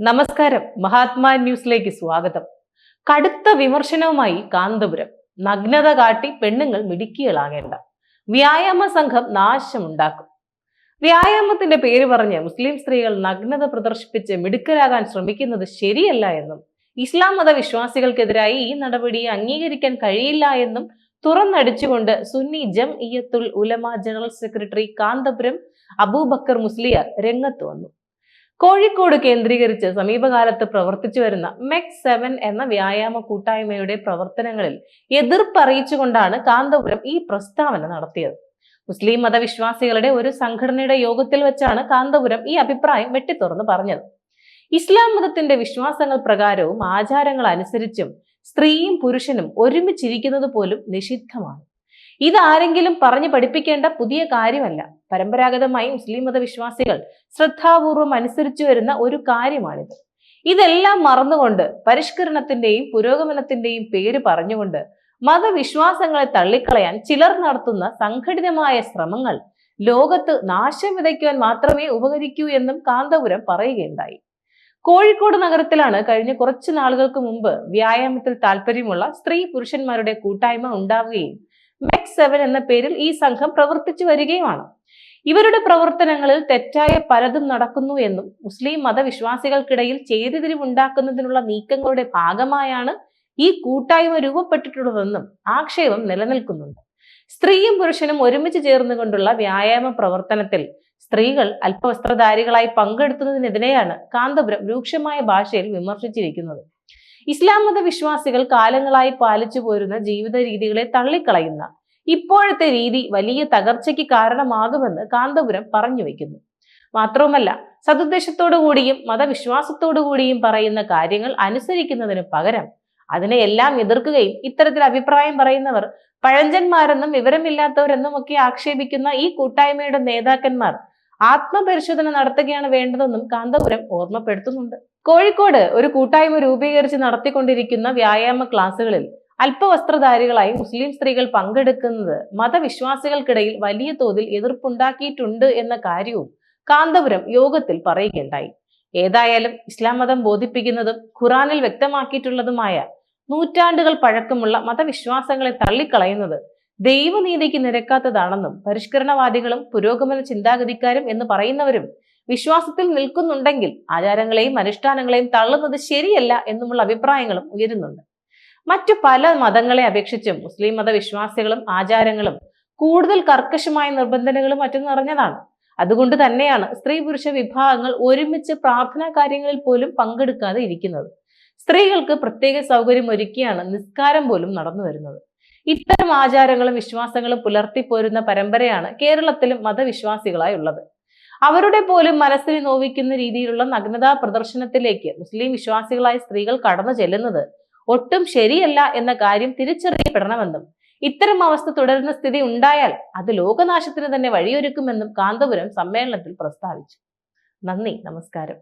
നമസ്കാരം. മഹാത്മാ ന്യൂസിലേക്ക് സ്വാഗതം. കടുത്ത വിമർശനവുമായി കാന്തപുരം. നഗ്നത കാട്ടി പെണ്ണുങ്ങൾ മിടുക്കികളാകേണ്ട. വ്യായാമ സംഘം നാശമുണ്ടാക്കും. വ്യായാമത്തിന്റെ പേര് പറഞ്ഞ് മുസ്ലിം സ്ത്രീകൾ നഗ്നത പ്രദർശിപ്പിച്ച് മിടുക്കരാകാൻ ശ്രമിക്കുന്നത് ശരിയല്ല എന്നും ഇസ്ലാം മത വിശ്വാസികൾക്കെതിരായി ഈ നടപടിയെ അംഗീകരിക്കാൻ കഴിയില്ല എന്നും തുറന്നടിച്ചുകൊണ്ട് Sunni Jamiyyathul Ulama general secretary Kanthapuram Abubakar Musliyar രംഗത്ത് വന്നു. കോഴിക്കോട് കേന്ദ്രീകരിച്ച് സമീപകാലത്ത് പ്രവർത്തിച്ചു വരുന്ന മെക് സെവൻ എന്ന വ്യായാമ കൂട്ടായ്മയുടെ പ്രവർത്തനങ്ങളിൽ എതിർപ്പ് അറിയിച്ചുകൊണ്ടാണ് കാന്തപുരം ഈ പ്രസ്താവന നടത്തിയത്. മുസ്ലിം മതവിശ്വാസികളുടെ ഒരു സംഘടനയുടെ യോഗത്തിൽ വെച്ചാണ് കാന്തപുരം ഈ അഭിപ്രായം വെട്ടിത്തുറന്ന് പറഞ്ഞത്. ഇസ്ലാം മതത്തിന്റെ വിശ്വാസങ്ങൾ പ്രകാരവും ആചാരങ്ങൾ അനുസരിച്ചും സ്ത്രീയും പുരുഷനും ഒരുമിച്ചിരിക്കുന്നത് പോലും നിഷിദ്ധമാണ്. ഇതാരെങ്കിലും പറഞ്ഞു പഠിപ്പിക്കേണ്ട പുതിയ കാര്യമല്ല. പരമ്പരാഗതമായി മുസ്ലിം മതവിശ്വാസികൾ ശ്രദ്ധാപൂർവം അനുസരിച്ചു വരുന്ന ഒരു കാര്യമാണിത്. ഇതെല്ലാം മറന്നുകൊണ്ട് പരിഷ്കരണത്തിന്റെയും പുരോഗമനത്തിന്റെയും പേര് പറഞ്ഞുകൊണ്ട് മതവിശ്വാസങ്ങളെ തള്ളിക്കളയാൻ ചിലർ നടത്തുന്ന സംഘടിതമായ ശ്രമങ്ങൾ ലോകത്ത് നാശം വിതയ്ക്കുവാൻ മാത്രമേ ഉപകരിക്കൂ എന്നും കാന്തപുരം പറയുകയുണ്ടായി. കോഴിക്കോട് നഗരത്തിലാണ് കഴിഞ്ഞ കുറച്ചു നാളുകൾക്ക് മുമ്പ് വ്യായാമത്തിൽ താല്പര്യമുള്ള സ്ത്രീ പുരുഷന്മാരുടെ കൂട്ടായ്മ ഉണ്ടാവുകയും മെക് സെവൻ എന്ന പേരിൽ ഈ സംഘം പ്രവർത്തിച്ചു വരികയുമാണ്. ഇവരുടെ പ്രവർത്തനങ്ങളിൽ തെറ്റായ പലതും നടക്കുന്നു എന്നും മുസ്ലിം മതവിശ്വാസികൾക്കിടയിൽ ചേരിതിരിവുണ്ടാക്കുന്നതിനുള്ള നീക്കങ്ങളുടെ ഭാഗമായാണ് ഈ കൂട്ടായ്മ രൂപപ്പെട്ടിട്ടുള്ളതെന്നും ആക്ഷേപം നിലനിൽക്കുന്നുണ്ട്. സ്ത്രീയും പുരുഷനും ഒരുമിച്ച് ചേർന്നുകൊണ്ടുള്ള വ്യായാമ പ്രവർത്തനത്തിൽ സ്ത്രീകൾ അല്പവസ്ത്രധാരികളായി പങ്കെടുക്കുന്നതിനെതിരെയാണ് കാന്തപുരം രൂക്ഷമായ ഭാഷയിൽ വിമർശിച്ചിരിക്കുന്നത്. ഇസ്ലാം മത വിശ്വാസികൾ കാലങ്ങളായി പാലിച്ചു പോരുന്ന ജീവിത രീതികളെ തള്ളിക്കളയുന്ന ഇപ്പോഴത്തെ രീതി വലിയ തകർച്ചയ്ക്ക് കാരണമാകുമെന്ന് കാന്തപുരം പറഞ്ഞു വയ്ക്കുന്നു മാത്രവുമല്ല സതുദ്ദേശത്തോടുകൂടിയും മതവിശ്വാസത്തോടുകൂടിയും മതവിശ്വാസത്തോടു കൂടിയും പറയുന്ന കാര്യങ്ങൾ അനുസരിക്കുന്നതിന് പകരം അതിനെ എല്ലാം എതിർക്കുകയും ഇത്തരത്തിൽ അഭിപ്രായം പറയുന്നവർ പഴഞ്ചന്മാരെന്നും വിവരമില്ലാത്തവരെന്നും ഒക്കെ ആക്ഷേപിക്കുന്ന ഈ കൂട്ടായ്മയുടെ നേതാക്കന്മാർ ആത്മപരിശോധന നടത്തുകയാണ് വേണ്ടതെന്നും കാന്തപുരം ഓർമ്മപ്പെടുത്തുന്നുണ്ട്. കോഴിക്കോട് ഒരു കൂട്ടായ്മ രൂപീകരിച്ച് നടത്തിക്കൊണ്ടിരിക്കുന്ന വ്യായാമ ക്ലാസുകളിൽ അല്പവസ്ത്രധാരികളായി മുസ്ലിം സ്ത്രീകൾ പങ്കെടുക്കുന്നത് മതവിശ്വാസികൾക്കിടയിൽ വലിയ തോതിൽ എതിർപ്പുണ്ടാക്കിയിട്ടുണ്ട് എന്ന കാര്യവും കാന്തപുരം യോഗത്തിൽ പറയുകയുണ്ടായി. ഏതായാലും ഇസ്ലാം മതം ബോധിപ്പിക്കുന്നതും ഖുറാനിൽ വ്യക്തമാക്കിയിട്ടുള്ളതുമായ നൂറ്റാണ്ടുകൾ പഴക്കമുള്ള മതവിശ്വാസങ്ങളെ തള്ളിക്കളയുന്നത് ദൈവനീതിക്ക് നിരക്കാത്തതാണെന്നും പരിഷ്കരണവാദികളും പുരോഗമന ചിന്താഗതിക്കാരും എന്ന് പറയുന്നവരും വിശ്വാസത്തിൽ നിൽക്കുന്നുണ്ടെങ്കിൽ ആചാരങ്ങളെയും അനുഷ്ഠാനങ്ങളെയും തള്ളുന്നത് ശരിയല്ല എന്നുമുള്ള അഭിപ്രായങ്ങളും ഉയരുന്നുണ്ട്. മറ്റു പല മതങ്ങളെ അപേക്ഷിച്ചും മുസ്ലിം മതവിശ്വാസികളും ആചാരങ്ങളും കൂടുതൽ കർക്കശമായ നിർബന്ധനകളും മറ്റും നിറഞ്ഞതാണ്. അതുകൊണ്ട് തന്നെയാണ് സ്ത്രീ പുരുഷ വിഭാഗങ്ങൾ ഒരുമിച്ച് പ്രാർത്ഥനാ കാര്യങ്ങളിൽ പോലും പങ്കെടുക്കാതെ ഇരിക്കുന്നത്. സ്ത്രീകൾക്ക് പ്രത്യേക സൗകര്യം ഒരുക്കിയാണ് നിസ്കാരം പോലും നടന്നു വരുന്നത്. ഇത്തരം ആചാരങ്ങളും വിശ്വാസങ്ങളും പുലർത്തിപ്പോരുന്ന പരമ്പരയാണ് കേരളത്തിലും മതവിശ്വാസികളായി ഉള്ളത് അവരുടെ പോലും മനസ്സിനെ നോവിക്കുന്ന രീതിയിലുള്ള നഗ്നതാ പ്രദർശനത്തിലേക്ക് മുസ്ലിം വിശ്വാസികളായ സ്ത്രീകൾ കടന്നു ചെല്ലുന്നത് ഒട്ടും ശരിയല്ല എന്ന കാര്യം തിരിച്ചറിയപ്പെടണമെന്നും ഇത്തരം അവസ്ഥ തുടരുന്ന സ്ഥിതി ഉണ്ടായാൽ അത് ലോകനാശത്തിന് തന്നെ വഴിയൊരുക്കുമെന്നും കാന്തപുരം സമ്മേളനത്തിൽ പ്രസ്താവിച്ചു. നന്ദി നമസ്കാരം.